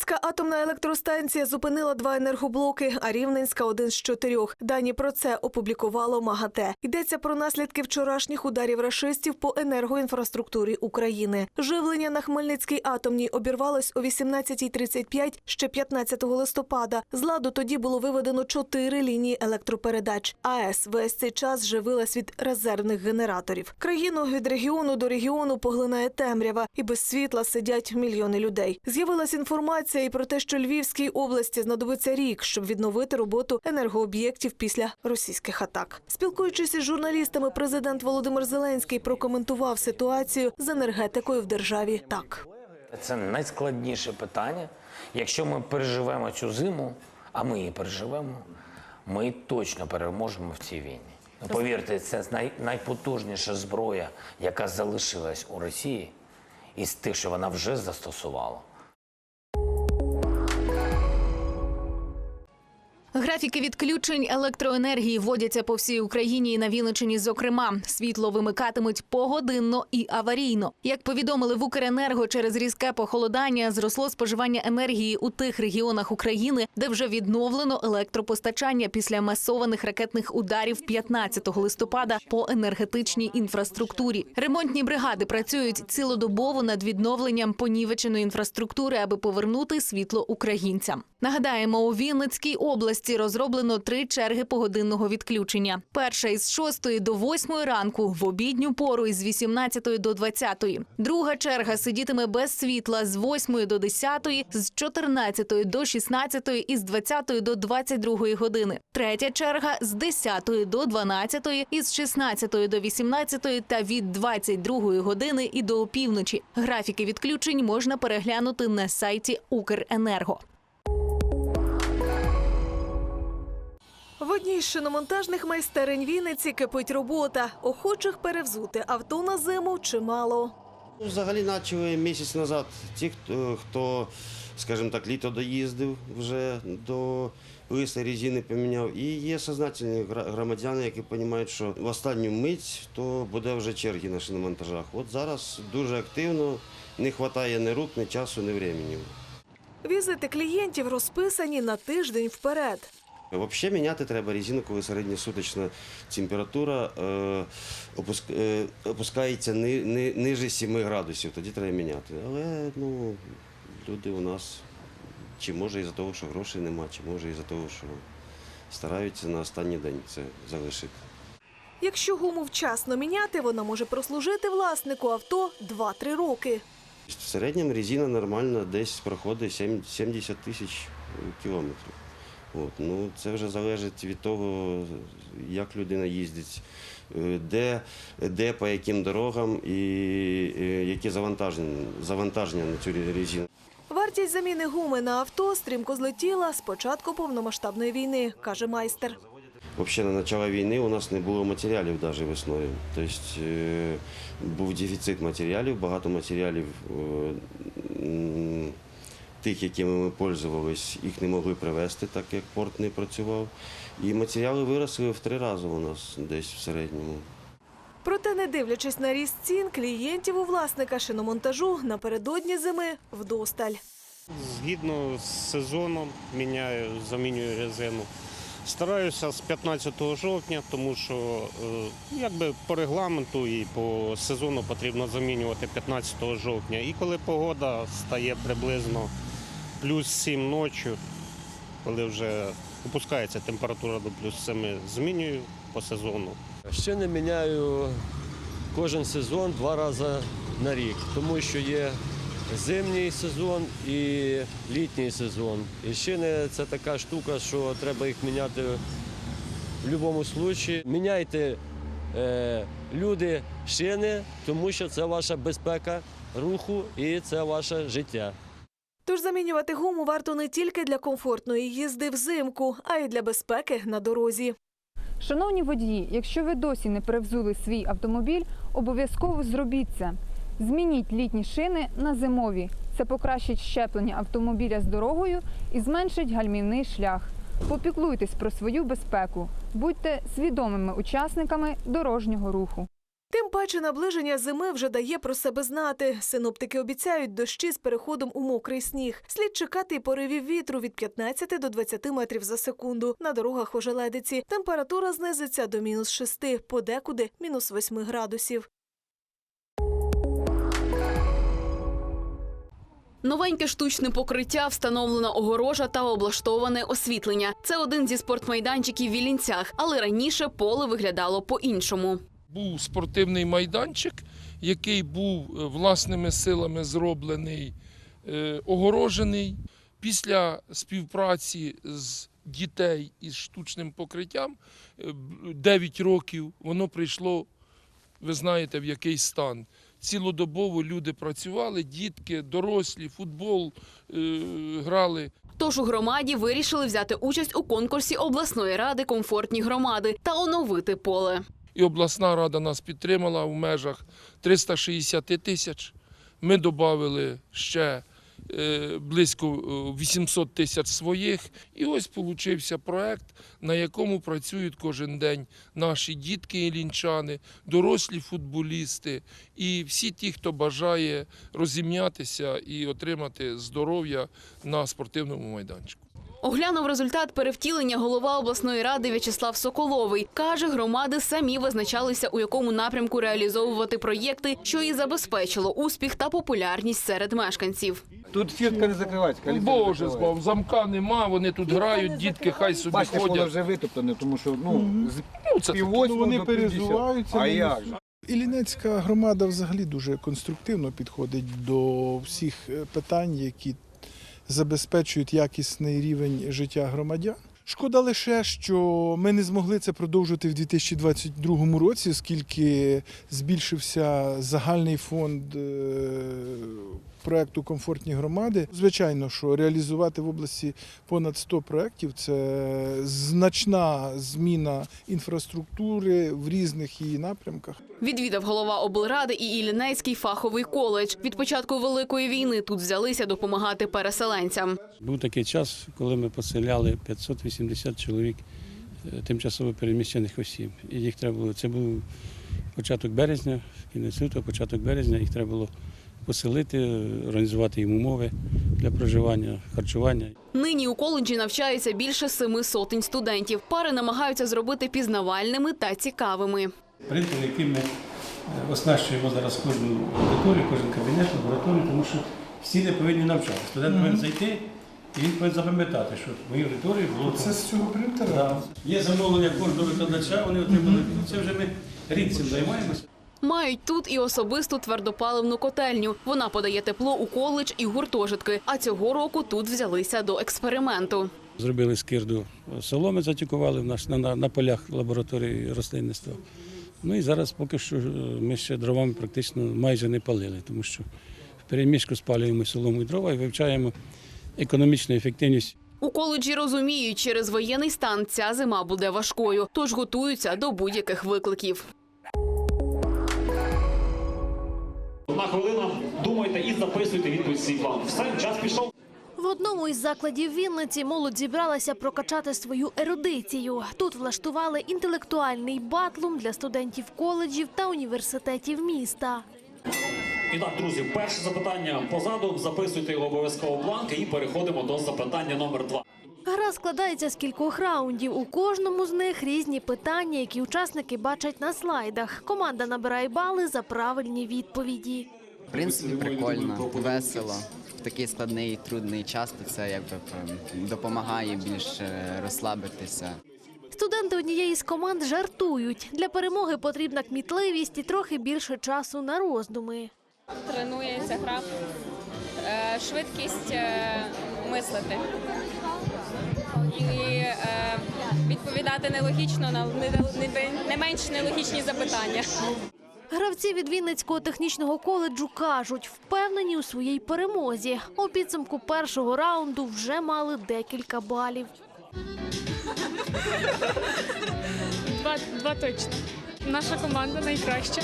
Хмельницька атомна електростанція зупинила два енергоблоки, а Рівненська один з чотирьох. Дані про це опублікувало МАГАТЕ. Йдеться про наслідки вчорашніх ударів рашистів по енергоінфраструктурі України. Живлення на Хмельницькій атомній обірвалось о 18.35 ще 15 листопада. З ладу тоді було виведено чотири лінії електропередач. АЕС весь цей час живилась від резервних генераторів. Країну від регіону до регіону поглинає темрява, і без світла сидять мільйони людей. З'явилась інформація і про те, що Львівській області знадобиться рік, щоб відновити роботу енергооб'єктів після російських атак. Спілкуючись із журналістами, президент Володимир Зеленський прокоментував ситуацію з енергетикою в державі так. Це найскладніше питання. Якщо ми переживемо цю зиму, а ми її переживемо, ми точно переможемо в цій війні. Ну, Повірте, це най, найпотужніша зброя, яка залишилась у Росії, із тих, що вона вже застосувала. Графіки відключень електроенергії вводяться по всій Україні і на Вінниччині. Зокрема, світло вимикатимуть погодинно і аварійно. Як повідомили в Укренерго, через різке похолодання зросло споживання енергії у тих регіонах України, де вже відновлено електропостачання після масованих ракетних ударів 15 листопада по енергетичній інфраструктурі. Ремонтні бригади працюють цілодобово над відновленням понівеченої інфраструктури, аби повернути світло українцям. Нагадаємо, у Вінницькій області розроблено три черги погодинного відключення. Перша із 6 до 8 ранку, в обідню пору із 18 до 20. Друга черга сидітиме без світла з 8 до 10, з 14 до 16 і з 20 до 22 години. Третя черга з 10 до 12, із 16 до 18 та від 22 години і до опівночі. Графіки відключень можна переглянути на сайті Укренерго. В одній з шиномонтажних майстерень Вінниці кипить робота. Охочих перевзути авто на зиму чимало. Ну, Взагалі почали місяць назад ті, хто, хто, скажімо так, літо доїздив вже до лиса резини поміняв. І є сознательні громадяни, які розуміють, що в останню мить то буде вже черги на шиномонтажах. От зараз дуже активно, не вистачає ні рук, ні часу, ні времени. Візити клієнтів розписані на тиждень вперед. Взагалі міняти треба резину, коли середньосуточна температура е, е, опускається ни, ни, ниже 7 градусів, тоді треба міняти. Але ну, люди у нас чи може із-за того, що грошей нема, чи може із-за того, що стараються на останній день це залишити. Якщо гуму вчасно міняти, вона може прослужити власнику авто 2-3 роки. В середньому резина нормально десь проходить 70 тисяч кілометрів. От, ну, це вже залежить від того, як людина їздить, е, де, де по яким дорогам і е, які завантаження, завантаження на цю резину. Вартість заміни гуми на авто стрімко злетіла з початку повномасштабної війни, каже майстер. Взагалі, на початку війни у нас не було матеріалів навіть весною. Тобто е, був дефіцит матеріалів, багато матеріалів тих, якими ми пользувались, їх не могли привезти, так як порт не працював. І матеріали виросли в три рази у нас десь в середньому. Проте, не дивлячись на ріст цін, клієнтів у власника шиномонтажу напередодні зими вдосталь. Згідно з сезоном міняю, замінюю резину. Стараюся з 15 жовтня, тому що е, якби по регламенту і по сезону потрібно замінювати 15 жовтня. І коли погода стає приблизно плюс 7 ночі, коли вже опускається температура до плюс 7, змінюю по сезону. Ще не міняю кожен сезон два рази на рік, тому що є зимній сезон і літній сезон. І шини це така штука, що треба їх міняти в будь-якому випадку. Міняйте е, люди шини, тому що це ваша безпека руху і це ваше життя. Тож замінювати гуму варто не тільки для комфортної їзди взимку, а й для безпеки на дорозі. Шановні водії, якщо ви досі не перевзули свій автомобіль, обов'язково зробіть це. Змініть літні шини на зимові. Це покращить щеплення автомобіля з дорогою і зменшить гальмівний шлях. Попіклуйтесь про свою безпеку, будьте свідомими учасниками дорожнього руху. Тим паче наближення зими вже дає про себе знати. Синоптики обіцяють дощі з переходом у мокрий сніг. Слід чекати й поривів вітру від 15 до 20 метрів за секунду. На дорогах ожеледиці температура знизиться до мінус 6, подекуди мінус 8 градусів. Новеньке штучне покриття, встановлена огорожа та облаштоване освітлення. Це один зі спортмайданчиків в Вілінцях, але раніше поле виглядало по-іншому. Був спортивний майданчик, який був е, власними силами зроблений, е, огорожений. Після співпраці з дітей із штучним покриттям е, 9 років воно прийшло, ви знаєте, в який стан. Цілодобово люди працювали, дітки, дорослі, футбол е, грали. Тож у громаді вирішили взяти участь у конкурсі обласної ради комфортні громади та оновити поле. І обласна рада нас підтримала в межах 360 тисяч. Ми додали ще е, близько е, 800 тисяч своїх. І ось получився проект, на якому працюють кожен день наші дітки ілінчани, дорослі футболісти і всі ті, хто бажає розім'ятися і отримати здоров'я на спортивному майданчику. Оглянув результат перевтілення голова обласної ради В'ячеслав Соколовий. Каже, громади самі визначалися, у якому напрямку реалізовувати проєкти, що і забезпечило успіх та популярність серед мешканців. Тут фіртка не закривається, Боже збав, замка нема, вони тут грають, дітки хай собі Бачите, ходять. вже витоптане, тому що ну, з Ну, це Ну, вони перезуваються, А як же? Іллінецька громада взагалі дуже конструктивно підходить до всіх е, питань, які забезпечують якісний рівень життя громадян. Шкода лише, що ми не змогли це продовжити в 2022 році, оскільки збільшився загальний фонд проекту Комфортні громади. Звичайно, що реалізувати в області понад 100 проєктів – це значна зміна інфраструктури в різних її напрямках. Відвідав голова облради і Іллінецький фаховий коледж. Від початку великої війни тут взялися допомагати переселенцям. Був такий час, коли ми поселяли 580 чоловік е, тимчасово переміщених осіб. І їх треба було. Це був початок березня, кінець лютого, початок березня. Їх треба було поселити, організувати їм умови для проживання, харчування. Нині у коледжі навчаються більше семи сотень студентів. Пари намагаються зробити пізнавальними та цікавими. Принтер, яким ми е, оснащуємо зараз кожну аудиторію, кожен кабінет, лабораторію, тому що всі не повинні навчати. Студент повинен зайти і він повинен запам'ятати, що в моїй аудиторії було Це з цього принтера? Да. Є замовлення кожного викладача, вони отримали. Це вже ми рік цим займаємося. Мають тут і особисту твердопаливну котельню. Вона подає тепло у коледж і гуртожитки. А цього року тут взялися до експерименту. Зробили скирду соломи, затікували на, на, на полях лабораторії рослинництва. Ну і зараз поки що е, ми ще дровами практично майже не палили, тому що в переміжку спалюємо солому і дрова і вивчаємо економічну ефективність У коледжі розуміють, через воєнний стан ця зима буде важкою, тож готуються до будь-яких викликів. Хвилина, думайте і записуйте відповідь свій план. Все, час пішов. В одному із закладів Вінниці молодь зібралася прокачати свою ерудицію. Тут влаштували інтелектуальний батлум для студентів коледжів та університетів міста. І так, друзі, перше запитання позаду. Записуйте його обов'язково бланки і переходимо до запитання номер два. Гра складається з кількох раундів. У кожному з них різні питання, які учасники бачать на слайдах. Команда набирає бали за правильні відповіді. В принципі, прикольно, весело. В такий складний трудний час, то це якби допомагає більш е, розслабитися. Студенти однієї з команд жартують. Для перемоги потрібна кмітливість і трохи більше часу на роздуми. Тренується гра, е, швидкість е, мислити і е, відповідати нелогічно на не менш нелогічні запитання. Гравці від Вінницького технічного коледжу кажуть, впевнені у своїй перемозі. У підсумку першого раунду вже мали декілька балів. Два, два точно. Наша команда найкраща.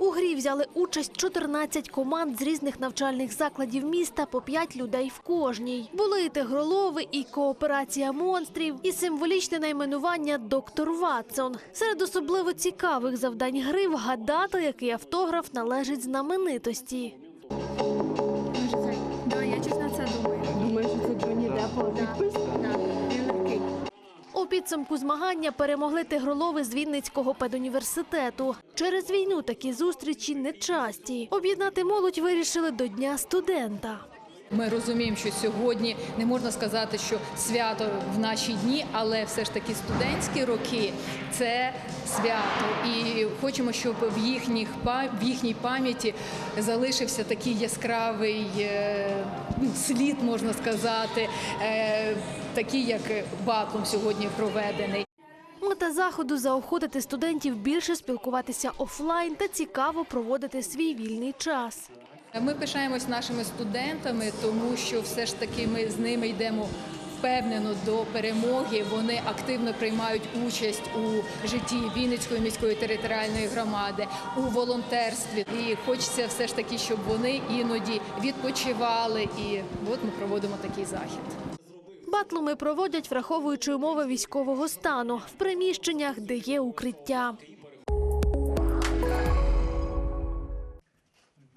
У грі взяли участь 14 команд з різних навчальних закладів міста по 5 людей в кожній. Були і тигролови, і кооперація монстрів, і символічне найменування доктор Ватсон. Серед особливо цікавих завдань гри вгадати, який автограф належить знаменитості. Я чесно це думаю. Думаєш, це Джоні Деппа У підсумку змагання перемогли тигролови з Вінницького педуніверситету. Через війну такі зустрічі нечасті. Об'єднати молодь вирішили до Дня студента. Ми розуміємо, що сьогодні не можна сказати, що свято в наші дні, але все ж таки студентські роки це свято. І хочемо, щоб в їхніх в їхній пам'яті залишився такий яскравий е, ну, слід, можна сказати, такий, як батлом сьогодні проведений. Мета заходу заохотити студентів більше спілкуватися офлайн та цікаво проводити свій вільний час. Ми пишаємось нашими студентами, тому що все ж таки ми з ними йдемо впевнено до перемоги. Вони активно приймають участь у житті Вінницької міської територіальної громади, у волонтерстві. І хочеться все ж таки, щоб вони іноді відпочивали. І от ми проводимо такий захід. Батлуми проводять, враховуючи умови військового стану в приміщеннях, де є укриття.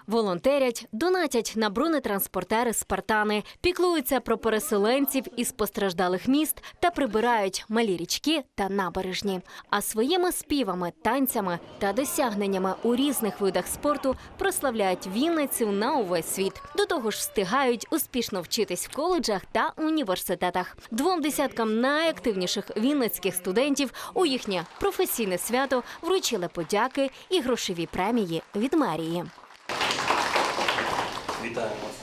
Волонтерять, донатять на бронетранспортери Спартани, піклуються про переселенців із постраждалих міст та прибирають малі річки та набережні. А своїми співами, танцями та досягненнями у різних видах спорту прославляють Вінницю на увесь світ. До того ж, встигають успішно вчитись в коледжах та університетах. Двом десяткам найактивніших вінницьких студентів у їхнє професійне свято вручили подяки і грошові премії від мерії. Вітаємо вас.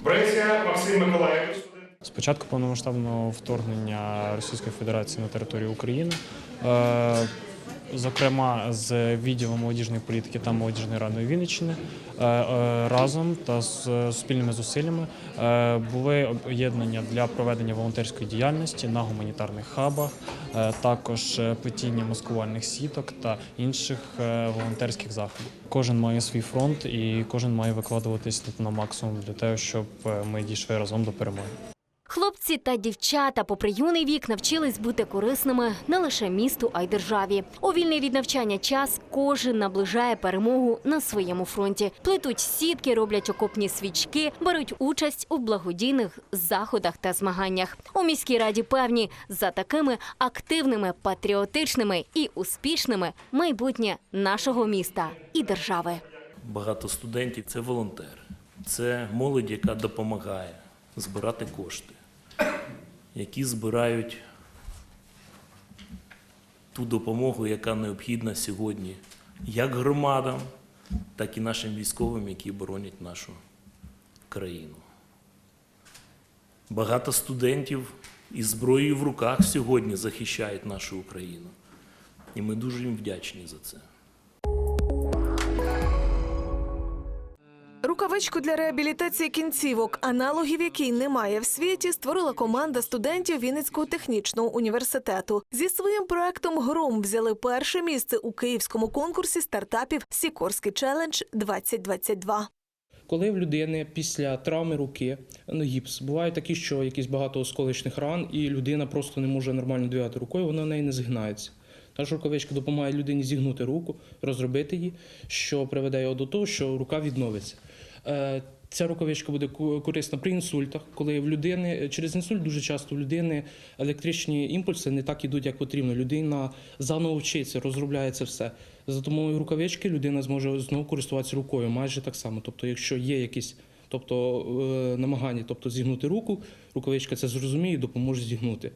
Бреся Максим Миколаєвич. З початку повномасштабного вторгнення Російської Федерації на територію України, е, зокрема з відділом молодіжної політики та молодіжної ради Вінниччини, е, е, разом та з спільними зусиллями е, були об'єднання для проведення волонтерської діяльності на гуманітарних хабах, також плетіння маскувальних сіток та інших волонтерських заходів. Кожен має свій фронт і кожен має викладуватись на максимум для того, щоб ми дійшли разом до перемоги. Хлопці та дівчата, попри юний вік, навчились бути корисними не лише місту, а й державі. У вільний від навчання час кожен наближає перемогу на своєму фронті. Плетуть сітки, роблять окопні свічки, беруть участь у благодійних заходах та змаганнях. У міській раді певні за такими активними, патріотичними і успішними майбутнє нашого міста і держави. Багато студентів це волонтери, це молодь, яка допомагає збирати кошти, які збирають ту допомогу, яка необхідна сьогодні як громадам, так і нашим військовим, які боронять нашу країну. Багато студентів із зброєю в руках сьогодні захищають нашу Україну. І ми дуже їм вдячні за це. Рукавичку для реабілітації кінцівок, аналогів якій немає в світі, створила команда студентів Вінницького технічного університету. Зі своїм проектом Гром взяли перше місце у київському конкурсі стартапів Сікорський челендж 2022 Коли в людини після травми руки ну, гіпс, буває такі, що якісь багато осколочних ран, і людина просто не може нормально двигати рукою, вона в неї не згинається. Наша рукавичка допомагає людині зігнути руку, розробити її, що приведе його до того, що рука відновиться. Е, Ця рукавичка буде корисна при інсультах, коли в людини через інсульт дуже часто в людини електричні імпульси не так ідуть, як потрібно. Людина заново вчиться, це все. За допомогою рукавички людина зможе знову користуватися рукою майже так само. Тобто, якщо є якісь тобто, е, намагання, тобто зігнути руку, рукавичка це зрозуміє і допоможе зігнути.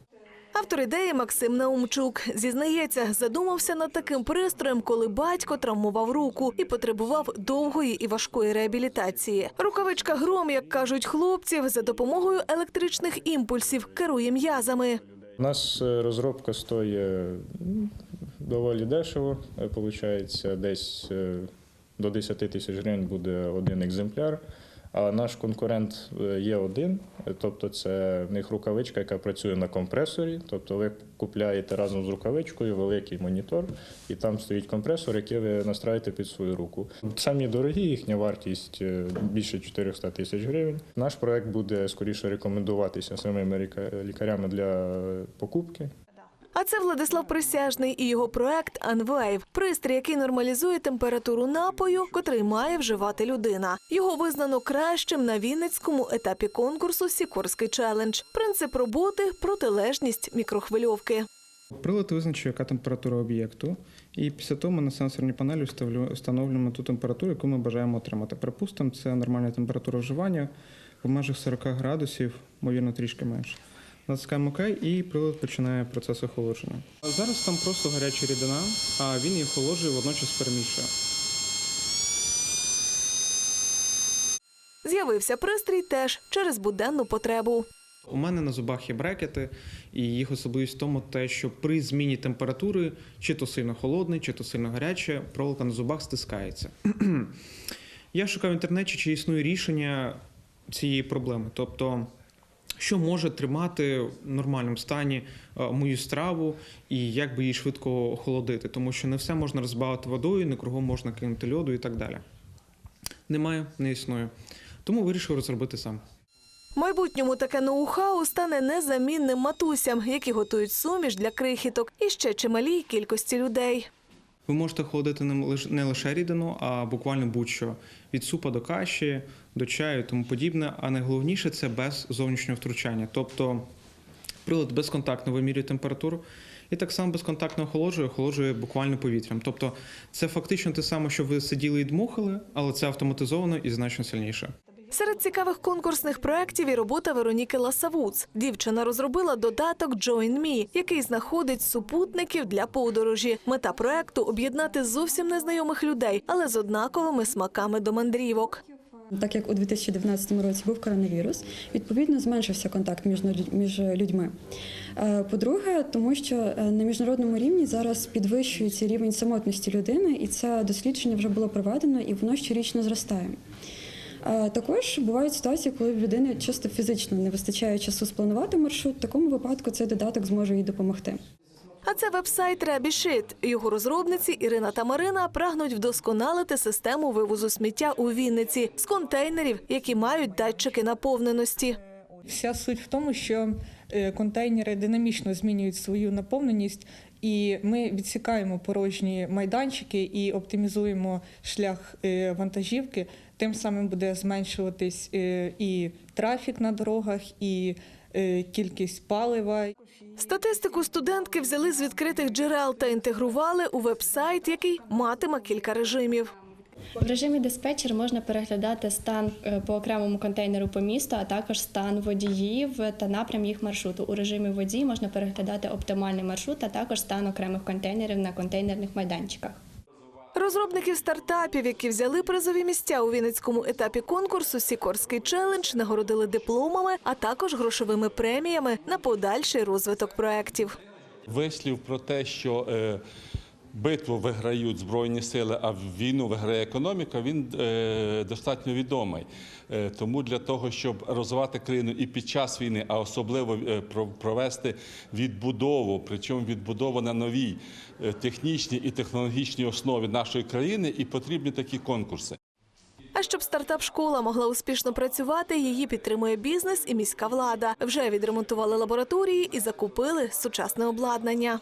Автор ідеї Максим Наумчук зізнається, задумався над таким пристроєм, коли батько травмував руку і потребував довгої і важкої реабілітації. Рукавичка гром, як кажуть хлопців, за допомогою електричних імпульсів керує м'язами. У нас е, розробка стоїть доволі дешево. Виходить, десь е, до 10 тисяч гривень буде один екземпляр. А наш конкурент е, є один, е, тобто це в них рукавичка, яка працює на компресорі. Тобто ви купляєте разом з рукавичкою великий монітор, і там стоїть компресор, який ви настраєте під свою руку. Самі дорогі, їхня вартість е, більше 400 тисяч гривень. Наш проект буде скоріше рекомендуватися самими лікарями для покупки. А це Владислав Присяжний і його проект Анвейв – пристрій, який нормалізує температуру напою, котрий має вживати людина. Його визнано кращим на Вінницькому етапі конкурсу Сікорський челендж. Принцип роботи протилежність мікрохвильовки. Прилад визначує, яка температура об'єкту, і після того ми на сенсорній панелі встановлюємо ту температуру, яку ми бажаємо отримати. Припустимо, це нормальна температура вживання в межах 40 градусів, ймовірно, трішки менше. Натискаємо ОК і прилад починає процес охолодження. Зараз там просто гаряча рідина, а він її охолоджує, водночас перемішує. З'явився пристрій теж через буденну потребу. У мене на зубах є брекети, і їх особливість в тому, те, що при зміні температури, чи то сильно холодний, чи то сильно гаряче, проволока на зубах стискається. Я шукав в інтернеті, чи існує рішення цієї проблеми. Тобто, що може тримати в нормальному стані е, мою страву і як би її швидко охолодити, тому що не все можна розбавити водою, не кругом можна кинути льоду і так далі. Немає, не існує. Тому вирішив розробити сам. Майбутньому таке ноу-хау стане незамінним матусям, які готують суміш для крихіток і ще чималій кількості людей. Ви можете холодити не лиш- не лише рідину, а буквально будь-що від супа до каші, до чаю тому подібне. А найголовніше це без зовнішнього втручання. Тобто прилад безконтактно вимірює температуру і так само безконтактно охолоджує, охолоджує буквально повітрям. Тобто це фактично те саме, що ви сиділи і дмухали, але це автоматизовано і значно сильніше. Серед цікавих конкурсних проєктів і робота Вероніки Ласавуц. Дівчина розробила додаток Join Me, який знаходить супутників для подорожі. Мета проекту об'єднати зовсім незнайомих людей, але з однаковими смаками до мандрівок. Так як у 2019 році був коронавірус, відповідно зменшився контакт між людьми. Е, По-друге, тому що е, на міжнародному рівні зараз підвищується рівень самотності людини, і це дослідження вже було проведено, і воно щорічно зростає. Також бувають ситуації, коли в людини чисто фізично не вистачає часу спланувати маршрут. В такому випадку цей додаток зможе їй допомогти. А це вебсайт Ребішит. Його розробниці Ірина та Марина прагнуть вдосконалити систему вивозу сміття у Вінниці з контейнерів, які мають датчики наповненості. Вся суть в тому, що е, контейнери динамічно змінюють свою наповненість, і ми відсікаємо порожні майданчики і оптимізуємо шлях е, вантажівки. Тим самим буде зменшуватись е, і трафік на дорогах, і е, кількість палива. Статистику студентки взяли з відкритих джерел та інтегрували у вебсайт, який матиме кілька режимів. В режимі диспетчер можна переглядати стан е, по окремому контейнеру по місту, а також стан водіїв та напрям їх маршруту. У режимі водій можна переглядати оптимальний маршрут, а також стан окремих контейнерів на контейнерних майданчиках. Розробників стартапів, які взяли призові місця у Вінницькому етапі конкурсу Сікорський челендж, нагородили дипломами, а також грошовими преміями на подальший розвиток проєктів. Вислів про те, що е, битву виграють Збройні сили, а війну виграє економіка, він е, достатньо відомий. Е, тому для того, щоб розвивати країну і під час війни, а особливо е, провести відбудову, причому відбудову на новій е, технічній і технологічній основі нашої країни, і потрібні такі конкурси. А щоб стартап-школа могла успішно працювати, її підтримує бізнес і міська влада. Вже відремонтували лабораторії і закупили сучасне обладнання.